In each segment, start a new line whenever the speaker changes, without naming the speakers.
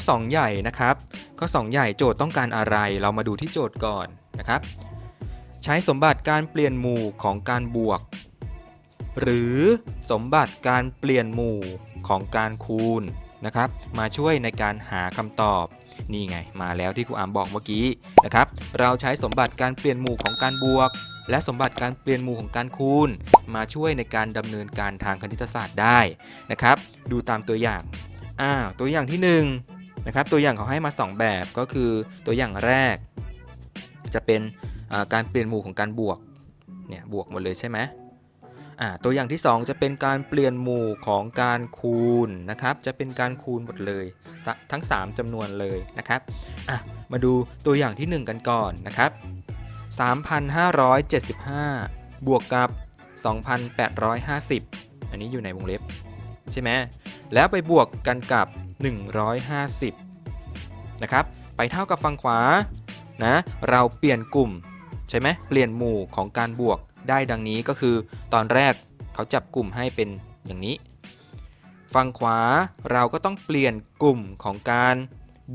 อ 2 ใหญ่นะครับ ข้อ 2 ใหญ่โจทย์ต้องการอะไร เรามาดูที่โจทย์ก่อนนะครับ ใช้สมบัติการเปลี่ยนหมู่ของการบวก หรือสมบัติการเปลี่ยนหมู่ของการคูณนะครับ มาช่วยในการหาคำตอบนี่ไง มาแล้วที่ครูอามบอกเมื่อกี้นะครับ เราใช้สมบัติการเปลี่ยนหมู่ของการบวก และสมบัติการเปลี่ยนหมู่ของการคูณ มาช่วยในการดำเนินการทางคณิตศาสตร์ได้นะครับ ดูตามตัวอย่างอ้าวตัวอย่างที่ 1 นะครับตัวอย่างเขาให้มา 2 แบบก็คือตัวอย่างแรก จะเป็นการเปลี่ยนหมู่ของการบวกเนี่ยบวกหมดเลยใช่ไหมตัวอย่างที่ 2 จะเป็นการเปลี่ยนหมู่ของการคูณนะครับ จะเป็นการคูณหมดเลยทั้ง 3จำนวนเลยนะครับมาดูตัวอย่างที่ 1 กันก่อนนะครับ 3,575 บวกกับ 2,850 อันนี้อยู่ในวงเล็บ ใช่ไหมแล้วไปบวกกันกับ 150 นะครับ ไปเท่ากับฝั่งขวานะเราเปลี่ยนกลุ่มใช่ไหมเปลี่ยนหมู่ของการบวกได้ดังนี้ก็คือ ตอนแรกเขาจับกลุ่มให้เป็นอย่างนี้ ฝั่งขวาเราก็ต้องเปลี่ยนกลุ่มของการ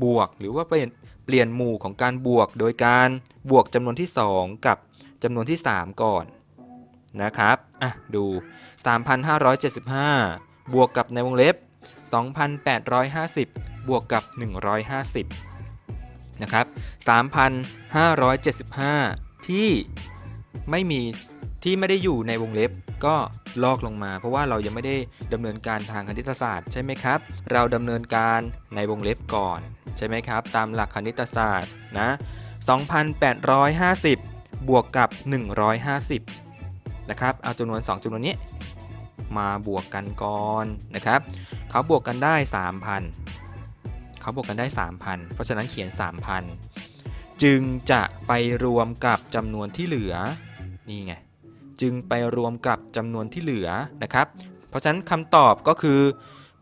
บวก หรือว่าเปลี่ยนเปลี่ยนหมู่ของการบวก โดยการบวกจำนวนที่ 2 กับจำนวนที่ 3 ก่อนนะครับ อะ ดู 3,575 บวกกับในวงเล็บ 2,850 บวกกับ 150 นะครับ 3,575 ที่ไม่มีที่ไม่ได้อยู่ในวงเล็บก็ลอกลงมา เพราะว่าเรายังไม่ได้ดำเนินการทางคณิตศาสตร์ใช่ไหมครับ เราดำเนินการในวงเล็บก่อน ใช่ไหมครับ ตามหลักคณิตศาสตร์นะ2,850 บวกกับ 150 นะครับ เอาจำนวน 2จำนวนนี้ มาบวกกันก่อนนะครับ เขาบวกกันได้ 3,000เขาบวกกันได้ 3,000 เพราะฉะนั้นเขียน 3,000 จึงจะไปรวมกับจำนวนที่เหลือ นี่ไง จึงไปรวมกับจำนวนที่เหลือนะครับ เพราะฉะนั้นคำตอบก็คือ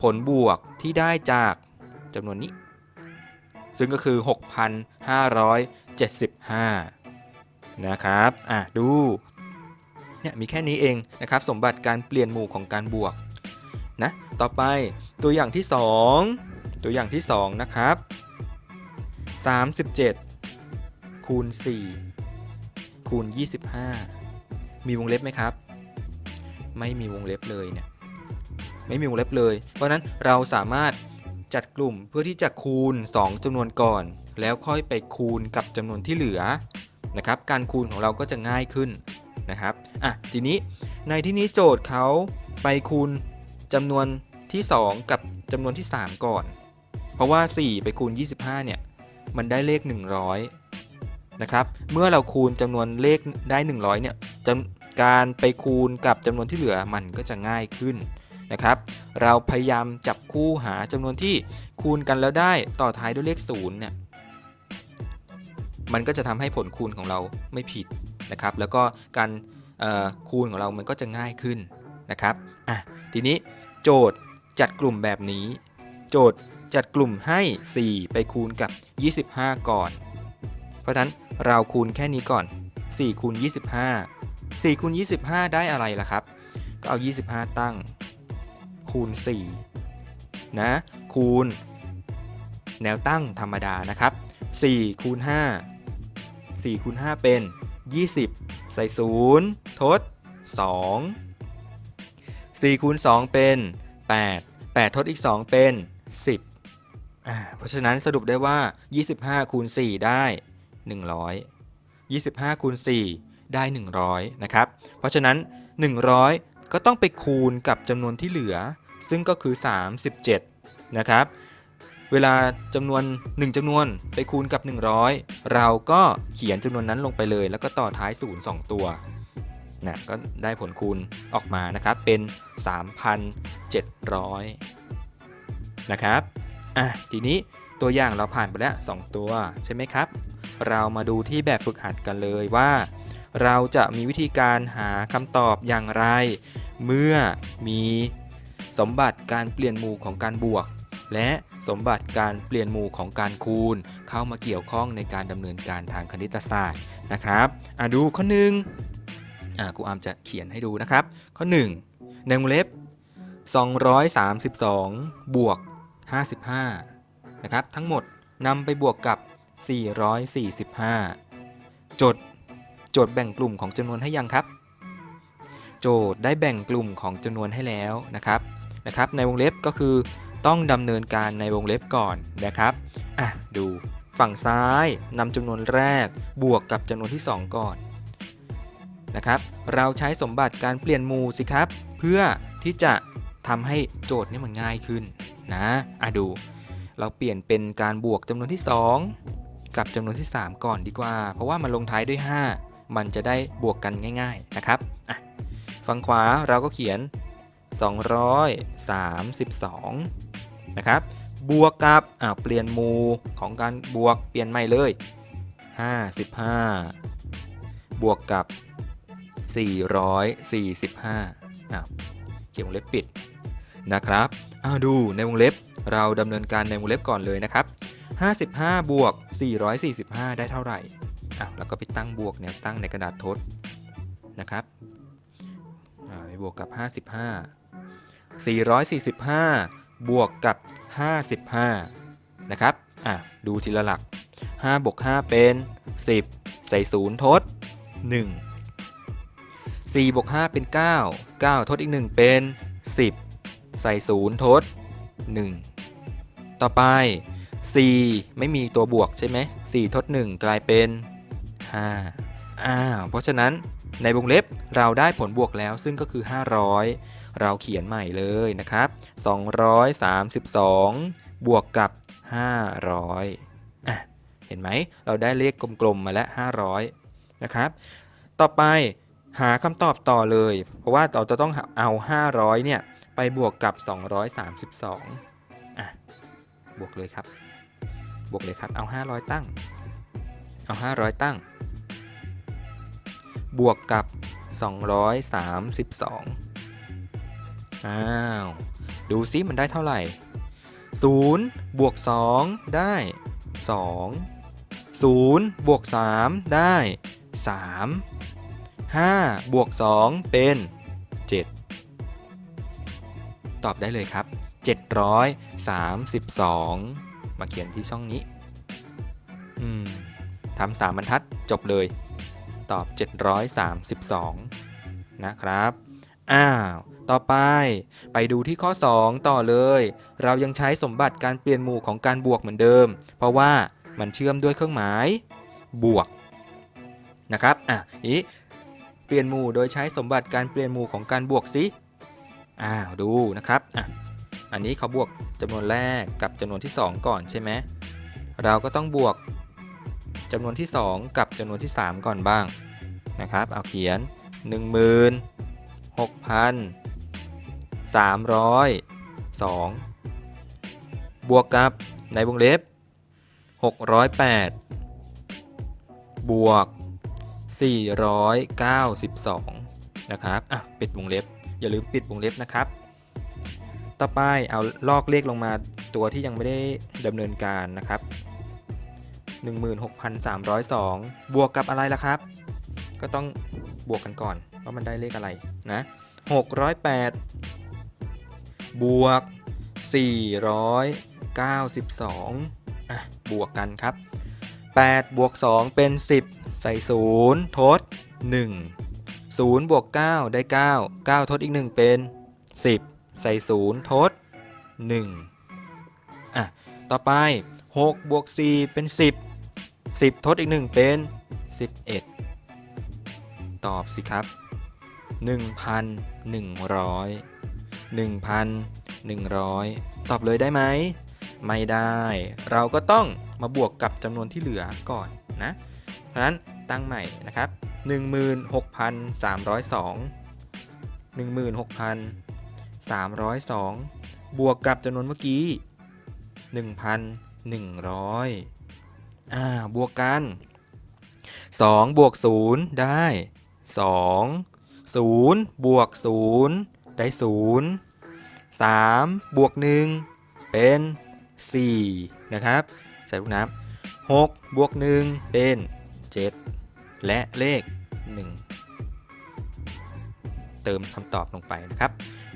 ผลบวกที่ได้จากจำนวนนี้ ซึ่งก็คือ 6,575 นะครับ อะ ดูเนี่ยมีแค่นี้เองนะครับ สมบัติการเปลี่ยนหมู่ของการบวก นะ ต่อไปตัวอย่างที่ 2 ตัวอย่างที่ 2 นะครับ 37 คูณ 4 คูณ 25 มีวงเล็บไหมครับ ไม่มีวงเล็บเลยเนี่ย ไม่มีวงเล็บเลย เพราะนั้นเราสามารถจัดกลุ่มเพื่อที่จะคูณ 2จำนวนก่อน แล้วค่อยไปคูณกับจำนวนที่เหลือนะครับ การคูณของเราก็จะง่ายขึ้นนะครับ อะ ทีนี้ในที่นี้โจทย์เขาไปคูณ จำนวนที่ 2 กับจำนวนที่ 3 ก่อน เพราะว่า 4 ไปคูณ 25 เนี่ย มันได้เลข 100 นะครับ เมื่อเราคูณจำนวนเลขได้ 100 เนี่ยการไปคูณกับจำนวนที่เหลือมันก็จะง่ายขึ้นนะครับ เราพยายามจับคู่หาจำนวนที่คูณกันแล้วได้ต่อท้ายด้วยเลข0เนี่ย มันก็จะทำให้ผลคูณของเราไม่ผิดนะครับ แล้วก็การคูณของเรามันก็จะง่ายขึ้นนะครับ อะ ทีนี้ โจทย์จัดกลุ่มแบบนี้ โจทย์จัดกลุ่มให้ 4 ไปคูณกับ 25 ก่อน เพราะฉะนั้นเราคูณแค่นี้ก่อน 4 คูณ 25 4คูณ25 ได้อะไรล่ะครับ ก็เอา 25 ตั้ง คูณ 4 นะ คูณ แนวตั้งธรรมดานะครับ 4 คูณ 5 4 คูณ 5 เป็น 20 ใส่ 0 ทด 2 4 คูณ 2 เป็น 8 8 ทดอีก 2 เป็น 10อ่าเพราะฉะนั้นสรุปได้ว่า 25 คูณ 4 ได้ 100 25 คูณ 4 ได้ 100 นะครับ เพราะฉะนั้น 100 ก็ต้องไปคูณกับจำนวนที่เหลือ ซึ่งก็คือ 37 นะครับ เวลาจำนวน 1จำนวนไปคูณกับ 100 เราก็เขียนจำนวนนั้นลงไปเลย แล้วก็ต่อท้าย 0 2 ตัว นะก็ได้ผลคูณออกมานะครับเป็น 3,700 นะครับอะทีนี้ตัวอย่างเราผ่านไปแล้ว 2 ตัวใช่ไหมครับ เรามาดูที่แบบฝึกหัดกันเลยว่า เราจะมีวิธีการหาคำตอบอย่างไร เมื่อมีสมบัติการเปลี่ยนหมู่ของการบวก และสมบัติการเปลี่ยนหมู่ของการคูณ เข้ามาเกี่ยวข้องในการดำเนินการทางคณิตศาสตร์นะครับอะดูข้อหนึ่ง ครูอามจะเขียนให้ดูนะครับ ข้อ 1 ในวงเล็บ 232 บวก 55 นะครับ ทั้งหมดนำไปบวกกับ 445 โจทย์โจทย์แบ่งกลุ่มของจำนวนให้ยังครับ โจทย์ได้แบ่งกลุ่มของจำนวนให้แล้วนะครับนะครับ ในวงเล็บก็คือต้องดำเนินการในวงเล็บก่อนนะครับอะดูฝั่งซ้ายนำจำนวนแรกบวกกับจำนวนที่ 2 ก่อน นะครับ เราใช้สมบัติการเปลี่ยนหมู่สิครับ เพื่อที่จะทำให้โจทย์นี้มันง่ายขึ้นนะอะดู เราเปลี่ยนเป็นการบวกจำนวนที่ 2 กับจำนวนที่ 3 ก่อนดีกว่า เพราะว่ามันลงท้ายด้วย 5 มันจะได้บวกกันง่าย ๆนะครับอะฝั่งขวาเราก็เขียน 232 นะครับ บวกกับอ่าเปลี่ยนหมู่ของการบวกเปลี่ยนใหม่เลย 55 บวกกับ 445อ้าวเขียนวงเล็บปิดนะครับอ้าวดูในวงเล็บเราดำเนินการในวงเล็บก่อนเลยนะครับ 55 บวก 445 ได้เท่าไหร่อ้าวแล้วก็ไปตั้งบวกแนวตั้งในกระดาษทดนะครับอ่าไปบวกกับ 55 445 บวกกับ 55 นะครับอะดูทีละหลัก5บวก5เป็น 10 ใส่0ทด 1 4บวก5เป็น 9 9 ทดอีก 1 เป็น 10 ใส่ 0 ทด 1 ต่อไป 4 ไม่มีตัวบวกใช่ไหม4ทด 1 กลายเป็น 5 อ้าว เพราะฉะนั้นในวงเล็บเราได้ผลบวกแล้วซึ่งก็คือ 500 เราเขียนใหม่เลยนะครับ 232 บวกกับ 500 อะ เห็นไหม เราได้เลขกลมๆมาแล้ว 500 นะครับ ต่อไป หาคำตอบต่อเลย เพราะว่าเราจะต้องเอา 500 เนี่ย ไปบวกกับ 232อะบวกเลยครับ บวกเลยครับ เอา 500 ตั้ง เอา 500 ตั้ง บวกกับ 232 อ้าว ดูซิมันได้เท่าไหร่ 0 บวก 2 ได้ 2 0 บวก 3 ได้ 3 5บวก2เป็น 7 ตอบได้เลยครับ 732 มาเขียนที่ช่องนี้ อืมทำสามบรรทัดจบเลย ตอบ 732 นะครับ อ้าว ต่อไป ไปดูที่ข้อ 2 ต่อเลย เรายังใช้สมบัติการเปลี่ยนหมู่ของการบวกเหมือนเดิม เพราะว่ามันเชื่อมด้วยเครื่องหมาย บวกนะครับ อะนี้ เปลี่ยนหมู่โดยใช้สมบัติการเปลี่ยนหมู่ของการบวกสิอ้าวดูนะครับอะอันนี้เขาบวกจำนวนแรกกับจำนวนที่ 2 ก่อนใช่ไหมเราก็ต้องบวกจำนวนที่ 2 กับจำนวนที่ 3 ก่อนบ้างนะครับเอาเขียน 16,302 บวกกับในวงเล็บ 608 บวก 492 นะครับ อะ ปิดวงเล็บ อย่าลืมปิดวงเล็บนะครับ ต่อไปเอาลอกเลขลงมาตัวที่ยังไม่ได้ดำเนินการนะครับ 16,302 บวกกับอะไรล่ะครับ ก็ต้องบวกกันก่อนว่ามันได้เลขอะไรนะ 608 บวก 492 อะ บวกกันครับ 8 บวก 2 เป็น 10 ใส่0ทด1 0บวก9ได้9 9ทดอีก1เป็น10ใส่0ทด1อะต่อไป6บวก4เป็น10 10ทดอีก1เป็น11ตอบสิครับ1,100 1,100ตอบเลยได้ไหมไม่ได้ เราก็ต้องมาบวกกับจำนวนที่เหลือก่อนนะ เพราะฉะนั้น ตั้งใหม่นะครับ 16,302 16,302 บวกกับจำนวนเมื่อกี้ 1,100 อ่า บวกกัน 2 บวก 0 ได้ 2 0 บวก 0 ได้ 0 3 บวก 1 เป็น 4 นะครับ ใส่ลูกน้ำ6บวก 1 เป็น 7 และเลข 1 เติมคำตอบลงไปนะครับ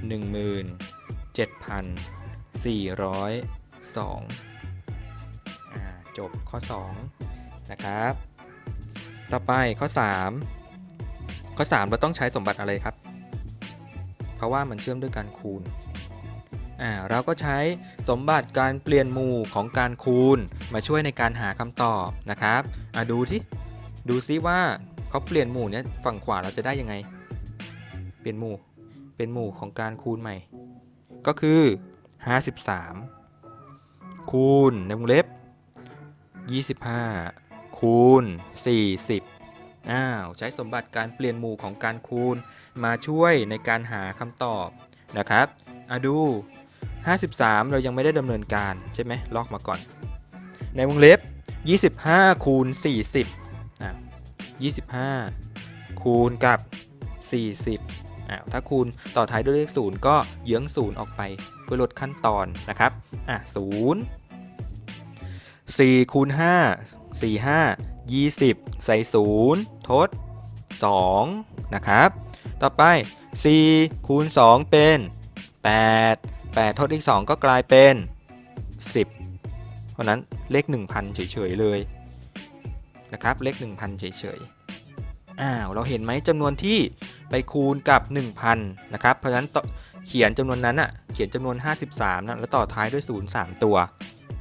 17,402 จบข้อ 2 นะครับ ต่อไปข้อ 3 ข้อ 3 เราต้องใช้สมบัติอะไรครับ เพราะว่ามันเชื่อมด้วยการคูณเราก็ใช้สมบัติการเปลี่ยนหมู่ของการคูณ มาช่วยในการหาคำตอบนะครับดูที่ ดูซิว่าเขาเปลี่ยนหมู่เนี้ยฝั่งขวาเราจะได้ยังไง เปลี่ยนหมู่ เป็นหมู่ของการคูณใหม่ ก็คือ 53 คูณในวงเล็บ 25 คูณ 40 อ้าว ใช้สมบัติการเปลี่ยนหมู่ของการคูณมาช่วยในการหาคำตอบนะครับอะดู 53 เรายังไม่ได้ดำเนินการใช่ไหมลอกมาก่อน ในวงเล็บ 25 คูณ 40 25 คูณกับ 40อ้าวถ้าคูณต่อท้ายด้วยเลข 0 ก็เยื้อง 0 ออกไปเพื่อลดขั้นตอนนะครับอะ0 4คูณ5 4 5 20 ใส่ 0 ทด 2 นะครับ ต่อไป 4 คูณ 2 เป็น 8 8 ทดอีก 2 ก็กลายเป็น 10 เพราะนั้นเลข 1,000 เฉย ๆ เลย นะครับเลข 1,000 เฉยๆอ้าวเราเห็นไหมจำนวนที่ไปคูณกับ 1,000 นะครับ เพราะฉะนั้นเขียนจำนวนนั้นอะเขียนจำนวน 53นะแล้วต่อท้ายด้วย 0 3 ตัว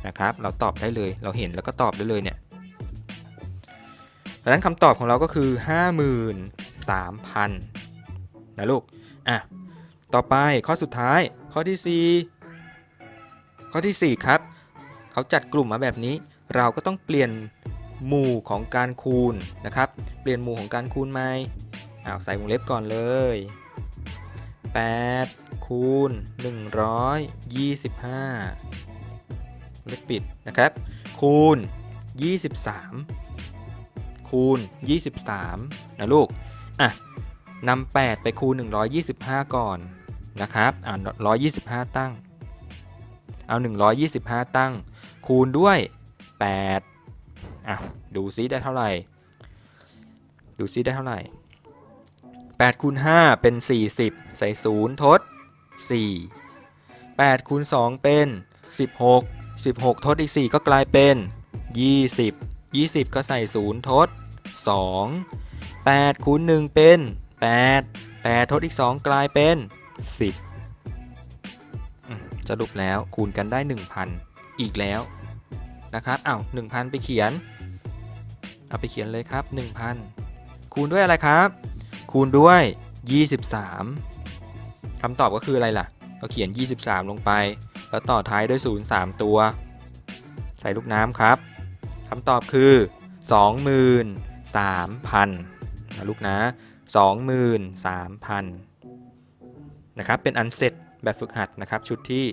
นะครับ เราตอบได้เลยเราเห็นแล้วก็ตอบได้เลยเนี่ยดังนั้นคำตอบของเราก็คือ 53,000 นะลูกอะต่อไปข้อสุดท้ายข้อที่ 4 ข้อที่ 4 ครับ เขาจัดกลุ่มมาแบบนี้ เราก็ต้องเปลี่ยน หมู่ของการคูณนะครับ เปลี่ยนหมู่ของการคูณไหมอ้าวใส่วงเล็บก่อนเลย 8 คูณ 125 เล็บปิดนะครับ คูณ 23 คูณ 23 นะลูก อะนำ8 ไปคูณ 125 ก่อนนะครับ อ่า125 ตั้ง เอา 125 ตั้ง คูณด้วย 8 อะดูซิได้เท่าไหร่ ดูซิได้เท่าไหร่8คูณ5เป็น 40 ใส่0ทด 4 8คูณ2เป็น 16 16 ทดอีก 4 ก็กลายเป็น 20 20 ก็ใส่ 0 ทด 2 8คูณ1เป็น 8 8 ทดอีก 2 กลายเป็น 10 สรุปแล้วคูณกันได้ 1,000 อีกแล้วนะครับอ้าว1,000 ไปเขียน เอาไปเขียนเลยครับ 1,000 คูณด้วยอะไรครับ คูณด้วย 23คำตอบก็คืออะไรล่ะ เราเขียน 23 ลงไป แล้วต่อท้ายด้วย 0 3 ตัว ใส่ลูกน้ำครับคำตอบคือ 23,000นะลูกนะ 23,000 นะครับ เป็นอันเสร็จแบบฝึกหัดนะครับ ชุดที่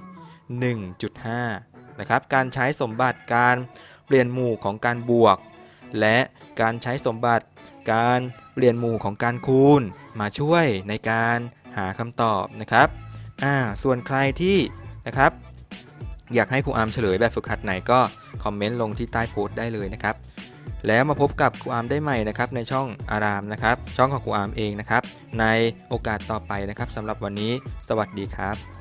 1.5 นะครับ การใช้สมบัติการเปลี่ยนหมู่ของการบวก และการใช้สมบัติการเปลี่ยนหมู่ของการคูณ มาช่วยในการหาคำตอบนะครับอ่าส่วนใครที่นะครับ อยากให้ครูอาร์มเฉลยแบบฝึกหัดไหนก็คอมเมนต์ลงที่ใต้โพสต์ได้เลยนะครับแล้วมาพบกับครูอาร์มได้ใหม่นะครับในช่องอารามนะครับช่องของครูอาร์มเองนะครับในโอกาสต่อไปนะครับสำหรับวันนี้ สวัสดีครับ